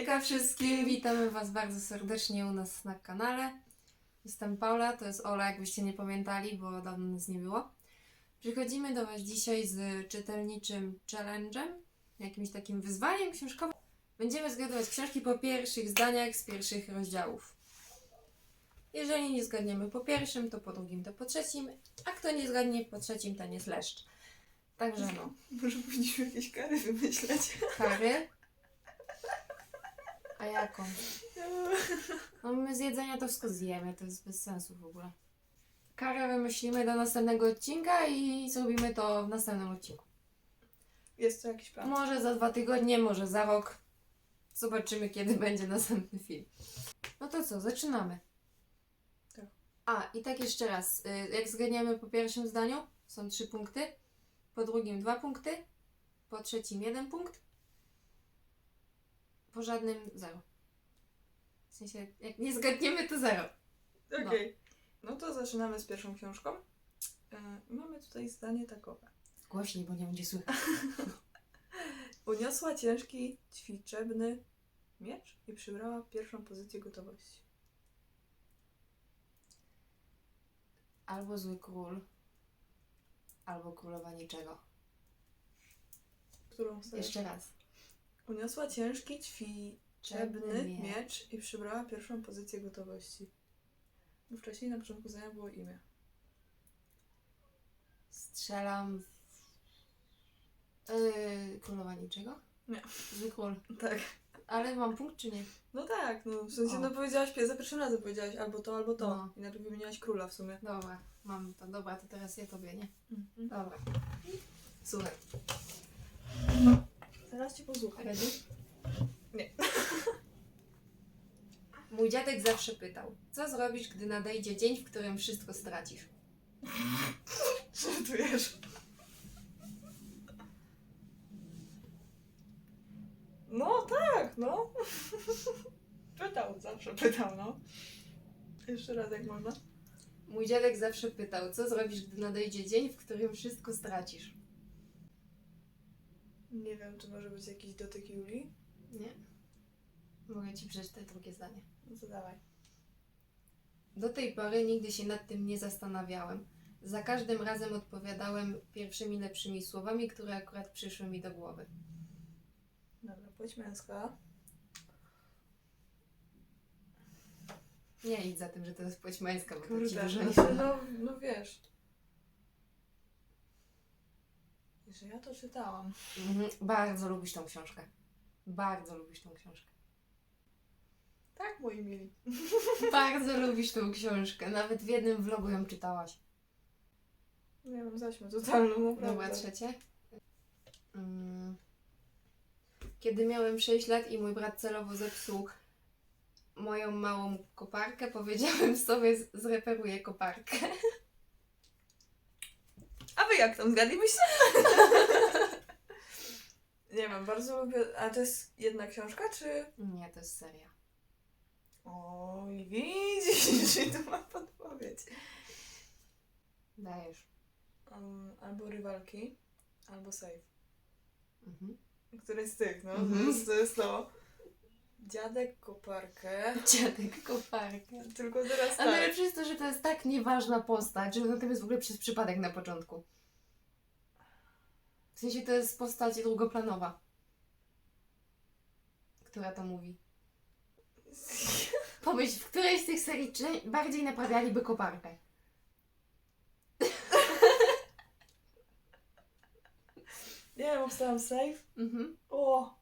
Hejka wszystkim, witamy Was bardzo serdecznie u nas na kanale. Jestem Paula, to jest Ola, jakbyście nie pamiętali, bo dawno nas nie było. Przychodzimy do Was dzisiaj z czytelniczym challenge'em, jakimś takim wyzwaniem książkowym. Będziemy zgadywać książki po pierwszych zdaniach z pierwszych rozdziałów. Jeżeli nie zgadniemy po pierwszym, to po drugim, to po trzecim, a kto nie zgadnie po trzecim, ten jest leszcz. Także no, Może powinniśmy jakieś kary wymyśleć. kary. A jaką? No my z jedzenia to wszystko zjemy, to jest bez sensu w ogóle. Karę wymyślimy do następnego odcinka i zrobimy to w następnym odcinku. Jest to jakiś plan. Może za dwa tygodnie, może za rok. Zobaczymy, kiedy będzie następny film. No to co, zaczynamy. Tak. A, i tak jeszcze raz. y, Jak zgadniemy po pierwszym zdaniu, są trzy punkty. Po drugim dwa punkty. Po trzecim jeden punkt. Po żadnym zero. W sensie, jak nie zgadniemy, to zero. Okej. No to zaczynamy z pierwszą książką. E, mamy tutaj zdanie takowe. Głośniej, bo nie będzie słychać. Uniosła ciężki, ćwiczebny miecz i przybrała pierwszą pozycję gotowości. Albo zły król, albo królowa niczego. Którą chcesz? Jeszcze raz. Uniosła ciężki, ćwiczebny Czebny miecz. miecz i przybrała pierwszą pozycję gotowości. Bo wcześniej na początku zdania było imię. Strzelam w... Yy, królowa niczego? Nie. Zły król. Tak. Ale mam punkt czy nie? No tak, no w sensie O. no powiedziałaś, za pierwszym razem powiedziałaś albo to, albo to. No. I najpierw wymieniłaś króla w sumie. Dobra, mam to. Dobra, to teraz ja tobie, nie? Mhm. Dobra. Słuchaj. Zaraz cię posłucham. Ready? Nie. Mój dziadek zawsze pytał, co zrobisz, gdy nadejdzie dzień, w którym wszystko stracisz? Żartujesz. No tak, no. Pytał, zawsze pytał, no. Jeszcze raz jak można. Mój dziadek zawsze pytał, co zrobisz, gdy nadejdzie dzień, w którym wszystko stracisz? Nie wiem, czy może być jakiś dotyk Julii. Nie? Mogę ci przeczytać drugie zdanie. No to dawaj. Do tej pory nigdy się nad tym nie zastanawiałem. Za każdym razem odpowiadałem pierwszymi lepszymi słowami, które akurat przyszły mi do głowy. Dobra, płeć męska. Nie idź za tym, że to jest płeć męska, bo to ci Kurde, dużo nie znaczy, no, no wiesz. Że ja to czytałam. Mhm, Bardzo lubisz tą książkę. Bardzo lubisz tą książkę. Tak, moi mili. Bardzo lubisz tą książkę. Nawet w jednym vlogu ją czytałaś. Nie mam zaśmę totalną, Dobra, naprawdę. trzecie. Mm. Kiedy miałem 6 lat i mój brat celowo zepsuł moją małą koparkę, powiedziałem sobie, z- zreperuję koparkę. A wy jak tam zgadlibyście? Nie wiem, bardzo lubię. A to jest jedna książka, czy. Nie, to jest seria. Oj, widzisz, i tu mam podpowiedź. Dajesz. Um, albo rywalki, albo save. Mhm. Któryś z tych, no. Mhm. To, jest, to jest to. Dziadek koparkę. Dziadek koparkę. Tylko teraz A tak. najlepsze jest to, że to jest tak nieważna postać, że tam jest w ogóle przez przypadek na początku. W sensie to jest postać drugoplanowa, która to mówi. Pomyśl, w której z tych serii bardziej naprawialiby koparkę? Nie wiem, obstałam save. Mhm. O!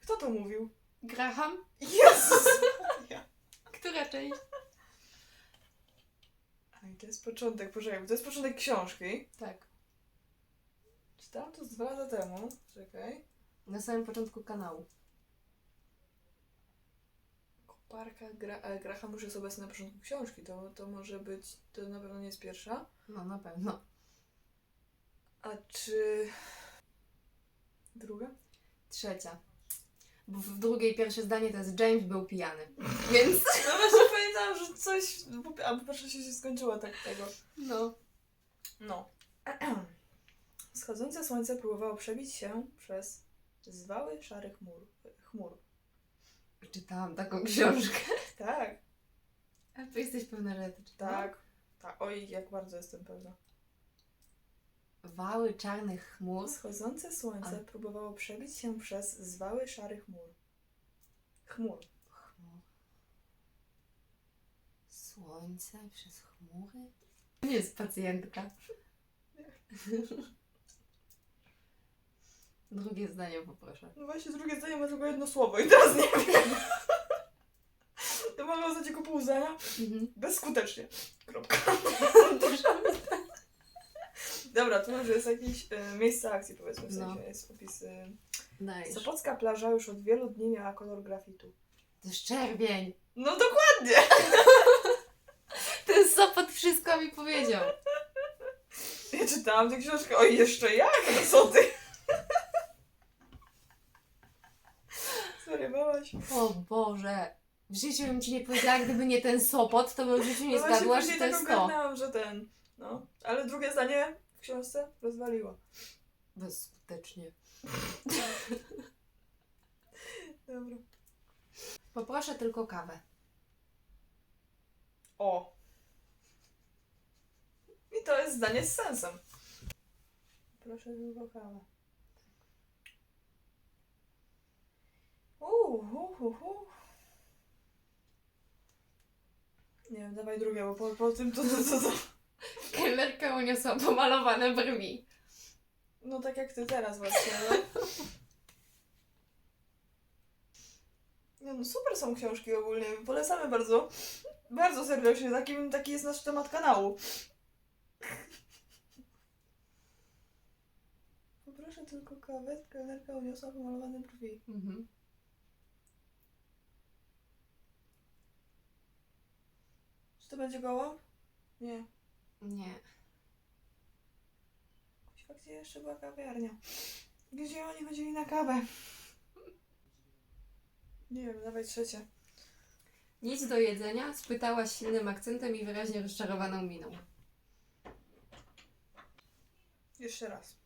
Kto to mówił? Graham? Jezus! Która część? Aj, to jest początek, poczekaj, bo to jest początek książki. Tak. Czytałam to z dwa lata temu. Czekaj. Na samym początku kanału. Koparka gra, ale Graham już jest obecny na początku książki. To, to może być, to na pewno nie jest pierwsza. No, na pewno. A czy... Druga? Trzecia. Bo w drugiej pierwsze zdanie to jest James był pijany. Więc... No właśnie pamiętałam, że coś... A po pierwsze się, skończyło tak tego. No. No. Wschodzące słońce próbowało przebić się przez zwały szarych chmur. chmur. czytałam taką książkę. Tak, A ty jesteś pewna, że ja to czytałam? tak. Tak, oj, jak bardzo jestem pewna. Wały czarnych chmur. Wschodzące słońce A. próbowało przebić się przez zwały szarych chmur. Chmur. Chmur. Słońce przez chmury? Nie jest pacjentka. Drugie zdanie poproszę. No właśnie drugie zdanie ma tylko jedno słowo i teraz nie wiem. To mamy oznaczyć jako pół zdania? Mhm. Bezskutecznie. Kropka. Dobra, tu już jest jakieś e, miejsce akcji, powiedzmy, w No. sensie jest opis. E, Dajesz. Sopocka plaża już od wielu dni miała kolor grafitu. To jest czerwień. No dokładnie! Ten Sopot wszystko mi powiedział. Ja czytałam tę książkę. Oj, jeszcze jak? No co ty? Zwariowałaś. O Boże. W życiu bym ci nie powiedziała, gdyby nie ten Sopot, to bym w życiu nie No zgadła, że to tak jest to. ogarnęłam, że ten. No. Ale drugie zdanie książce rozwaliło. Bezskutecznie. Dobra. Poproszę tylko kawę. O. I to jest zdanie z sensem. Proszę tylko kawę. Uuu, hu, hu, hu. Nie wiem, dawaj drugie, bo po, po tym to, to, to, to. Kelnerka uniosła pomalowane brwi. No tak jak ty teraz właśnie, no. Nie no, super są książki ogólnie, polecamy bardzo. Bardzo serdecznie, taki, taki jest nasz temat kanału. Poproszę tylko kawę, kelnerka uniosła pomalowane brwi. Mhm. Czy to będzie gołąb? Nie. Nie. Kuźwa, gdzie jeszcze była kawiarnia? Gdzie oni chodzili na kawę? Nie wiem, dawaj trzecie. Nic do jedzenia? Spytała z silnym akcentem i wyraźnie rozczarowaną miną. Jeszcze raz.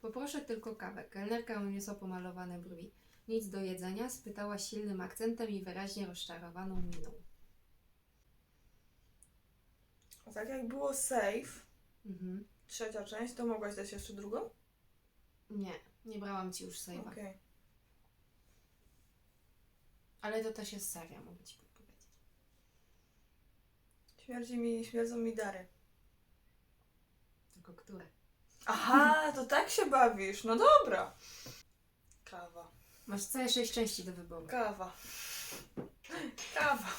Poproszę tylko kawę. Kelnerka uniosła pomalowane brwi. Nic do jedzenia? Spytała z silnym akcentem i wyraźnie rozczarowaną miną. A tak jak było safe, Mhm. Trzecia część, to mogłaś dać jeszcze drugą? Nie, nie brałam ci już save'a. Okej. Ale to też jest seria, mogę ci podpowiedzieć. Śmierdzi mi, śmierdzą mi dary. Tylko które? Aha, to tak się bawisz. No dobra. Kawa. Masz całe sześć części do wyboru. Kawa. Kawa.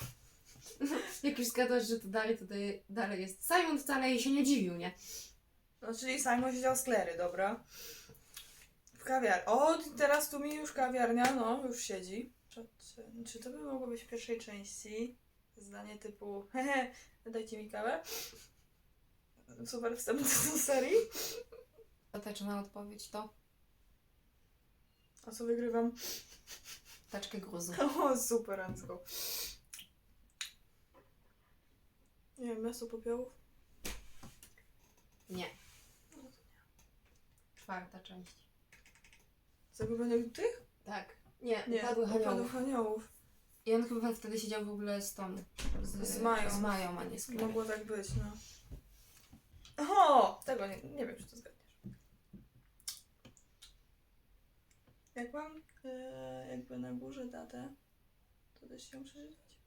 Jak już zgadłaś, że to dalej, to dalej jest. Simon wcale jej się nie dziwił, nie? No, czyli Simon siedział z Klery, dobra. W kawiarni. O, teraz tu mi już kawiarnia, no, już siedzi. Czy to by mogło być w pierwszej części? Zdanie typu, hehe, dajcie mi kawę. Super wstęp do serii. Ostateczna odpowiedź to A co wygrywam? taczkę gruzu. O, super, Ansko. Nie wiem, miasto popiołów? Nie. Czwarta część. Zagubionych tych? Tak. Nie, Nie, Padłych Upadłych aniołów. aniołów. I on chyba wtedy siedział w ogóle z tą... Z Mają. Z Mają, a nie z Clarą. Mogło tak być, no. O, tego nie, nie wiem, czy to zgadniesz. Jak mam e, jakby na górze datę, to też się przeczytać.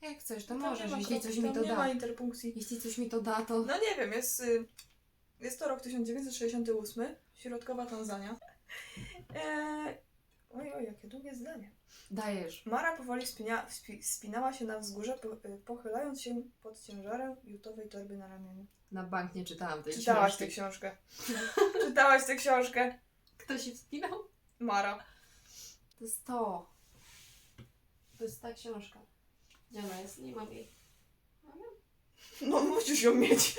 Jak chcesz, to Tam możesz, ma jeśli kropki, coś mi tam to nie ma da. interpunkcji. Jeśli coś mi to da, to... No nie wiem, jest, y, jest to rok 1968, środkowa Tanzania. E, oj, oj, jakie długie zdanie. Dajesz. Mara powoli spinia, spi, spinała się na wzgórze, po, y, pochylając się pod ciężarem jutowej torby na ramieniu. Na bank nie czytałam tej Czytałaś tę książki. książkę. Czytałaś tę książkę. Kto się wspinał? Mara. To jest to. To jest ta książka. Gdzie ona jest? Nie mam jej. Mam ją? No musisz ją mieć.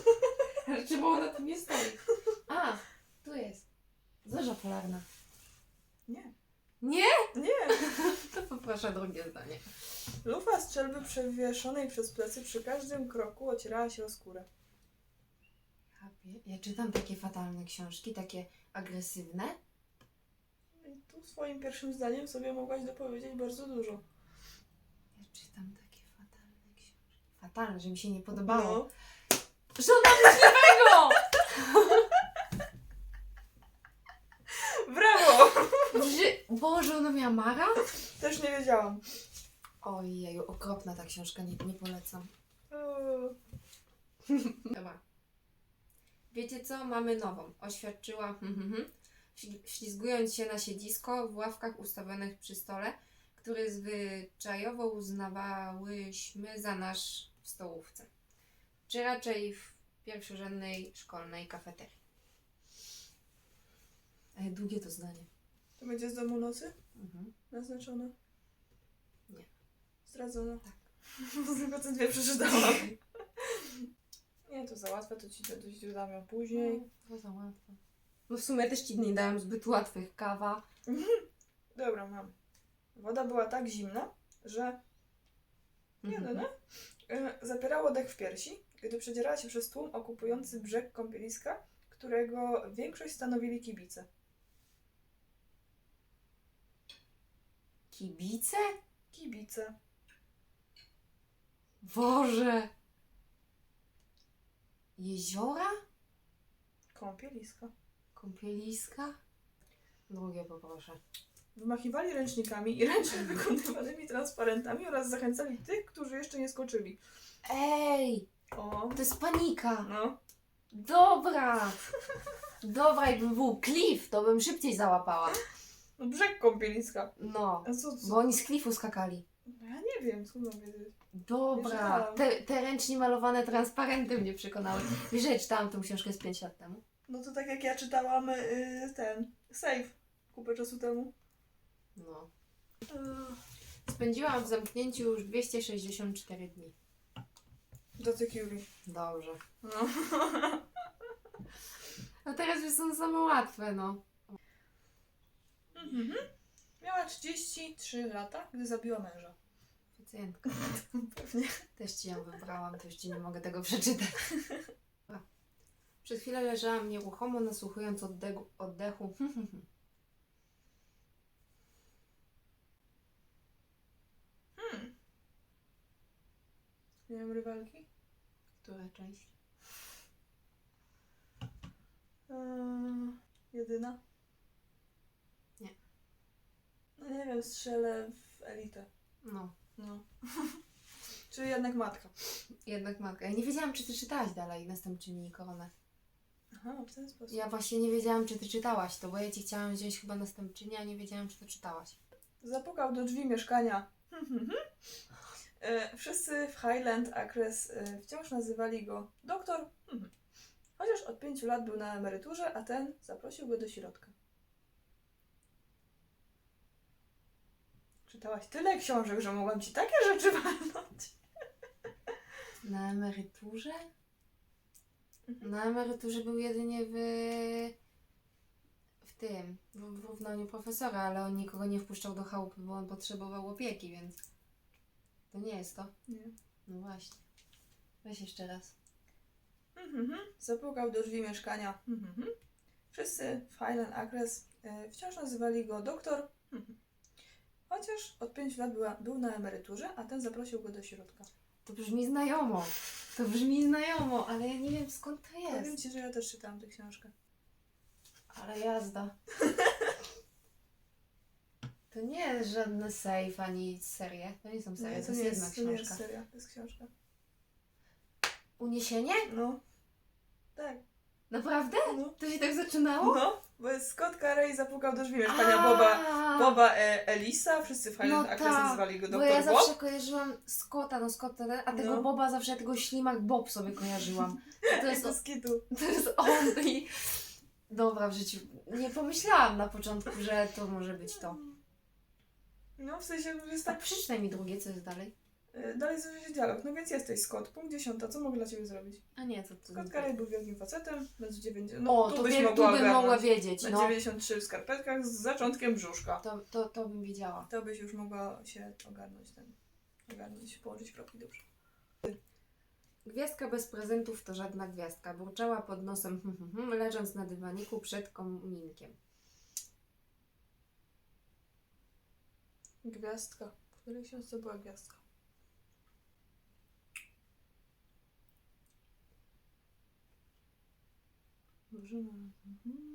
Ale czemu ona tu nie stoi? A, tu jest. Zorza polarna. Nie. Nie? Nie. To poproszę drugie zdanie. Lufa strzelby przewieszonej przez plecy przy każdym kroku ocierała się o skórę. Ja czytam takie fatalne książki, takie agresywne. I tu swoim pierwszym zdaniem sobie mogłaś dopowiedzieć bardzo dużo. Ja czytam takie fatalne książki. Fatalne, że mi się nie podobało. No. Żona myśliwego! Że... Boże, ona miała Mara? Też nie wiedziałam. Ojeju, okropna ta książka, nie, nie polecam. Eee, Dobra. Wiecie co? Mamy nową. Oświadczyła, hmm, hmm, hmm, śli- ślizgując się na siedzisko w ławkach ustawionych przy stole, który zwyczajowo uznawałyśmy za nasz w stołówce. Czy raczej w pierwszorzędnej szkolnej kafeterii. Ale długie to zdanie. To będzie z domu nocy? Mhm. Naznaczone? Nie. Zdradzone? Tak. Tylko te dwie przeczytałam. Nie, to za łatwe, to ci to ci dam ją później. No, to za łatwe. No w sumie też ci nie dałam zbyt łatwych. Kawa. Dobra, mam. Woda była tak zimna, że nie, no, no. E, Zapierało dech w piersi, gdy przedzierała się przez tłum okupujący brzeg kąpieliska, którego większość stanowili kibice. Kibice? Kibice. Boże! Jeziora? Kąpieliska. Kąpieliska? Drugie poproszę. Wymachiwali ręcznikami i ręcznie wykonywanymi transparentami oraz zachęcali tych, którzy jeszcze nie skoczyli. Ej! O, To jest panika! no. Dobra! Dobra, jakby był klif, to bym szybciej załapała. No brzeg kąpieliska. No, A co, co? bo oni z klifu skakali. No ja nie wiem, co mam wiedzieć. Dobra, te, te ręcznie malowane transparenty mnie przekonały. Wiesz, że ja czytałam tę książkę z 5 lat temu? No to tak jak ja czytałam y, ten, Save, kupę czasu temu. No. Yy, Spędziłam w zamknięciu już 264 dni. Do Curie. Dobrze. No. No teraz już są same łatwe, no. Mhm. Miała 33 lata, gdy zabiła męża. Pacjentka. Pewnie. Też ci ją wybrałam, już ci nie mogę tego przeczytać. Dobra. Przez chwilę leżałam nieruchomo, nasłuchując oddechu. oddechu. Hmm. Miałem rywalki? Która część? Yy, jedyna? No nie wiem, strzelę w elitę. No, No. Czyli jednak matka. jednak matka. Ja nie wiedziałam, czy ty czytałaś dalej Następczyni i Koronę. Aha, w ten sposób. Ja właśnie nie wiedziałam, czy ty czytałaś to, bo ja ci chciałam wziąć chyba Następczyni, a nie wiedziałam, czy to czytałaś. Zapukał do drzwi mieszkania. E, Wszyscy w Highland Acres e, wciąż nazywali go doktor. Chociaż od pięciu lat był na emeryturze, a ten zaprosił go do środka. Czytałaś tyle książek, że mogłam ci takie rzeczy walnąć. Na emeryturze? Mhm. Na emeryturze był jedynie w... w tym, w, w równaniu profesora, ale on nikogo nie wpuszczał do chałupy, bo on potrzebował opieki, więc to nie jest to. Nie. No właśnie. Weź jeszcze raz. Mhm. Zapukał do drzwi mieszkania. Mhm. Wszyscy w Highland Acres e, wciąż nazywali go doktor. Mhm. Chociaż od pięciu lat była, był na emeryturze, a ten zaprosił go do środka. To brzmi znajomo. To brzmi znajomo, ale ja nie wiem skąd to Powiem jest. ci, że ja też czytałam tę książkę. Ale jazda. To nie jest żadne save ani serie. To nie są serie, Nie, to, jest jedna to nie jest książka. seria, to jest książka. Uniesienie? No. Tak. Naprawdę? No. To się tak zaczynało? No, Scott Carey zapukał do drzwi mieszkania Boba, A, Boba e, Elisa, wszyscy w Highland No Acres tak, nazywali go Bo ja Bob. zawsze kojarzyłam Scotta, no Scotta, a tego No. Boba zawsze tego ślimak Bob sobie kojarzyłam. To jest, To skitu. to jest on i... Dobra, w życiu nie pomyślałam na początku, że to może być to. No, w sensie jest Tak, tak... przeczytaj mi drugie, co jest dalej. E, Dalej zaczął dialog. No więc jesteś Scott. Punkt dziesiąta. Co mogę dla ciebie zrobić? A nie, to... to Scott Carey był wielkim facetem. Bez 90... No, o, tu to byś wie, tu mogła bym ogarnąć. mogła wiedzieć, Na no. 93 w skarpetkach z zaczątkiem brzuszka. To, to, to bym wiedziała. To byś już mogła się ogarnąć ten... Ogarnąć, położyć kropki dobrze. Gwiazdka bez prezentów to żadna gwiazdka. Burczała pod nosem, leżąc na dywaniku przed kominkiem. Gwiazdka. W której książce była gwiazdka? Mhm.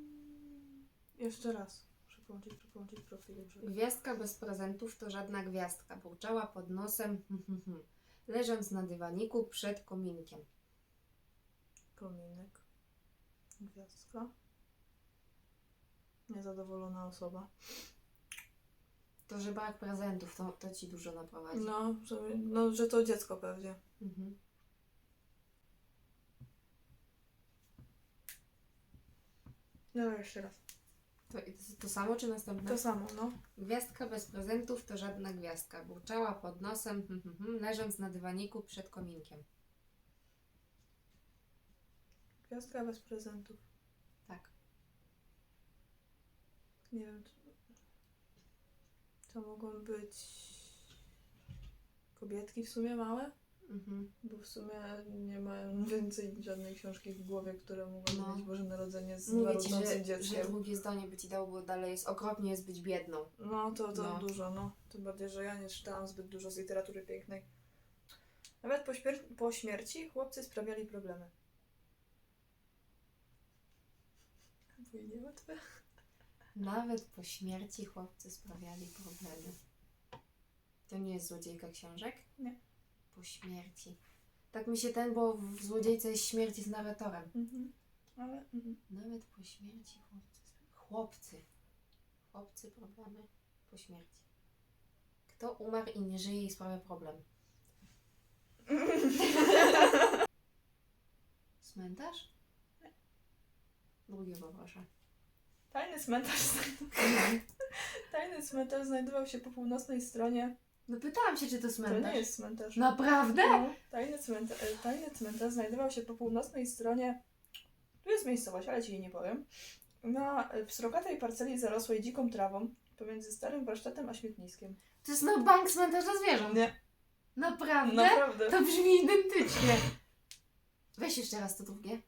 Jeszcze raz. Muszę połączyć, połączyć profil. Dobrze. Gwiazdka bez prezentów to żadna gwiazdka. Burczała pod nosem, leżąc na dywaniku przed kominkiem. Kominek. Gwiazdka. Niezadowolona osoba. To, że brak prezentów, to, to ci dużo naprowadzi. No, że, no, że to dziecko pewnie. Mhm. No jeszcze raz. To, to samo czy następne? To samo, no. Gwiazdka bez prezentów to żadna gwiazdka. Burczała pod nosem, leżąc na dywaniku przed kominkiem. Gwiazdka bez prezentów. Tak. Nie wiem, czy... To mogą być kobietki w sumie małe? Mhm. Bo w sumie nie mają więcej żadnej książki w głowie, które mogą No. mieć Boże Narodzenie z Mówię ci, że, że dzieckiem. drugie zdanie by ci dało, bo dalej jest okropnie jest być biedną. No to, to No. dużo, no. Tym bardziej, że ja nie czytałam zbyt dużo z literatury pięknej. Nawet po, śmier- po śmierci chłopcy sprawiali problemy. Bo i niełatwe. Nawet po śmierci chłopcy sprawiali problemy. To nie jest złodziejka książek? Nie. Po śmierci. Tak mi się ten, bo w złodziejce jest śmierć z narratorem. Mhm. Ale... Mhm. Nawet po śmierci chłopcy. Chłopcy. Chłopcy problemy po śmierci. Kto umarł i nie żyje i sprawia problem? Cmentarz? Drugie poproszę. Tajny cmentarz, tajny cmentarz znajdował się po północnej stronie. No pytałam się, czy to To cmentarz. nie jest cmentarz. Naprawdę? No, tajny, cmentarz, tajny cmentarz znajdował się po północnej stronie. Tu jest miejscowość, ale ci jej nie powiem. Na e, pstrokatej parceli zarosłej dziką trawą pomiędzy starym warsztatem a śmietniskiem. To jest na bank cmentarza zwierząt. Nie, Naprawdę? naprawdę. To brzmi identycznie. Weź jeszcze raz to drugie.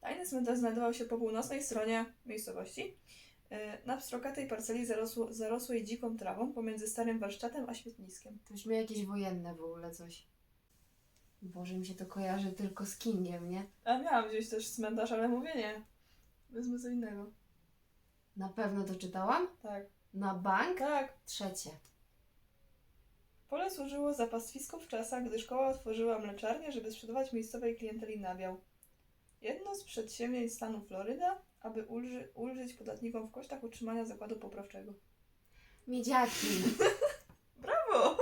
Tajny cmentarz znajdował się po północnej stronie miejscowości. E, Na pstrokatej parceli zarosło, zarosłej dziką trawą pomiędzy starym warsztatem a śmietniskiem. To brzmi jakieś wojenne w ogóle coś. Boże, mi się to kojarzy tylko z Kingiem, nie? A miałam gdzieś też cmentarz, ale mówię nie. Wezmę co innego. Na pewno to czytałam. Tak. Na bank? Tak. Trzecie. Pole służyło za pastwisko w czasach, gdy szkoła otworzyła mleczarnię, żeby sprzedawać miejscowej klienteli nabiał. Jedno z przedsięwzięć stanu Floryda, aby ulży, ulżyć podatnikom w kosztach utrzymania zakładu poprawczego. Miedziaki. Brawo!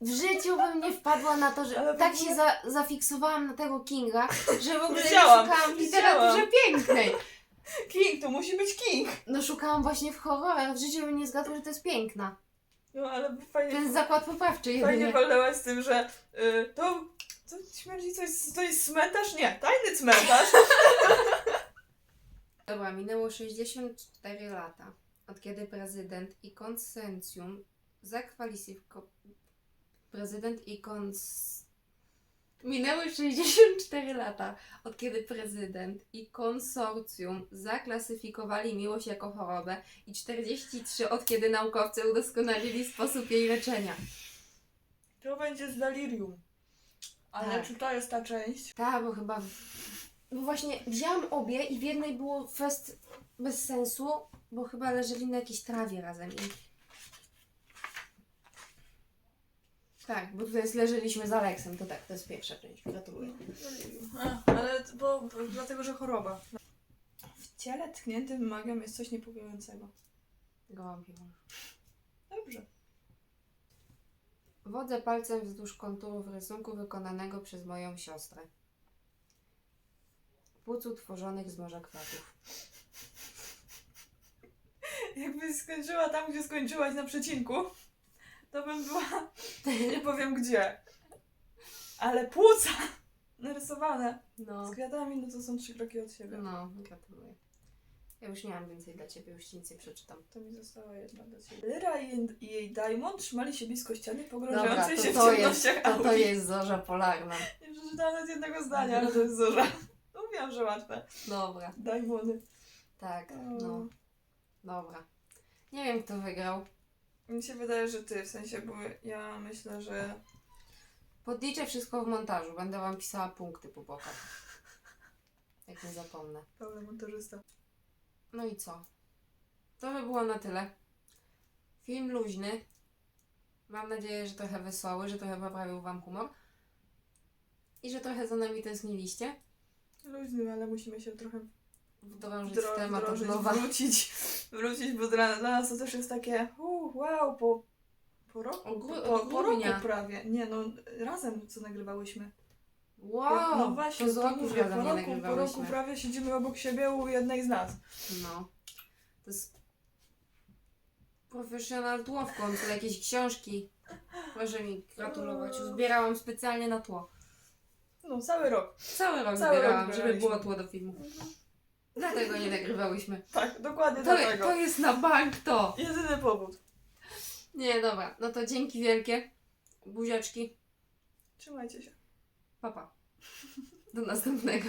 W życiu bym nie wpadła na to, że Ale w tak ogóle- się za, zafiksowałam na tego Kinga, że w ogóle Widziałam, nie szukałam w widziałam. literaturze pięknej. King, to musi być King! No szukałam właśnie w horrorach. W życiu bym nie zgadła, że to jest piękna. No ale To fajnie, jest zakład poprawczy fajnie jedynie. walnęłaś z tym, że y, to, to śmierdzi coś, to jest cmentarz? Nie, tajny cmentarz! Dobra, minęło 64 lata, od kiedy prezydent i konsencjum zakwalifiko... Prezydent i kons... Minęły 64 lata, od kiedy prezydent i konsorcjum zaklasyfikowali miłość jako chorobę i 43 od kiedy naukowcy udoskonalili sposób jej leczenia. To będzie z delirium. Ale Tak. czy to jest ta część? Tak, bo chyba. w- Bo właśnie wzięłam obie i w jednej było fest bez sensu, bo chyba leżeli na jakiejś trawie razem. I... Tak, bo tutaj jest leżeliśmy z Aleksem, to tak, to jest pierwsza część. Gratuluję. A, ale bo, bo dlatego, że choroba. W ciele tkniętym magią jest coś niepokojącego. I wąż. Dobrze. Wodzę palcem wzdłuż konturów rysunku wykonanego przez moją siostrę. Płuc utworzonych z morza kwiatów. Jakbyś skończyła tam, gdzie skończyłaś na przecinku, to bym była, nie powiem gdzie. Ale płuca narysowane No. z kwiatami, no to są trzy kroki od siebie. No, gratuluję. Ja już nie mam więcej dla ciebie, już nic nie przeczytam. To mi została jedna do ciebie. Lyra i jej- i jej Diamond trzymali się blisko ściany pogrążającej to, się w to, jest, ciemnościach to, to Audi. jest zorza polarna. Nie przeczytałam nawet jednego zdania, ale to jest zorza. No Mówiłam, że łatwe. Dobra, Diamondy. tak, O. no. Dobra. Nie wiem, kto wygrał. Mi się wydaje, że ty, w sensie, bo ja myślę, że... Podliczę wszystko w montażu. Będę wam pisała punkty po bokach. Jak nie zapomnę. Dobra, montażysta. No i co? To by było na tyle. Film luźny. Mam nadzieję, że trochę wesoły, że trochę poprawił wam humor. I że trochę za nami tęskniliście. Luźny, ale musimy się trochę Wdrążyć wdro- w temat od wdrożyć, nowa. wrócić, wrócić, bo dla, dla nas to też jest takie uh, wow, po, po roku, Od po, od po roku prawie. Nie no, razem co nagrywałyśmy. Wow! no właśnie, to z roku mówię, po roku, po roku prawie siedzimy obok siebie u jednej z nas. No. To jest profesjonal tło w końcu, jakieś książki. Proszę mi gratulować. Zbierałam specjalnie na tło. No, cały rok. Cały rok Cały rok zbierałam, żeby zbieraliśmy. było tło do filmu. Dlatego nie nagrywałyśmy. Tak, dokładnie To, dlatego. to jest na bank to. Jedyny powód. Nie, dobra. No to dzięki wielkie. Buziaczki. Trzymajcie się. Papa. Do następnego.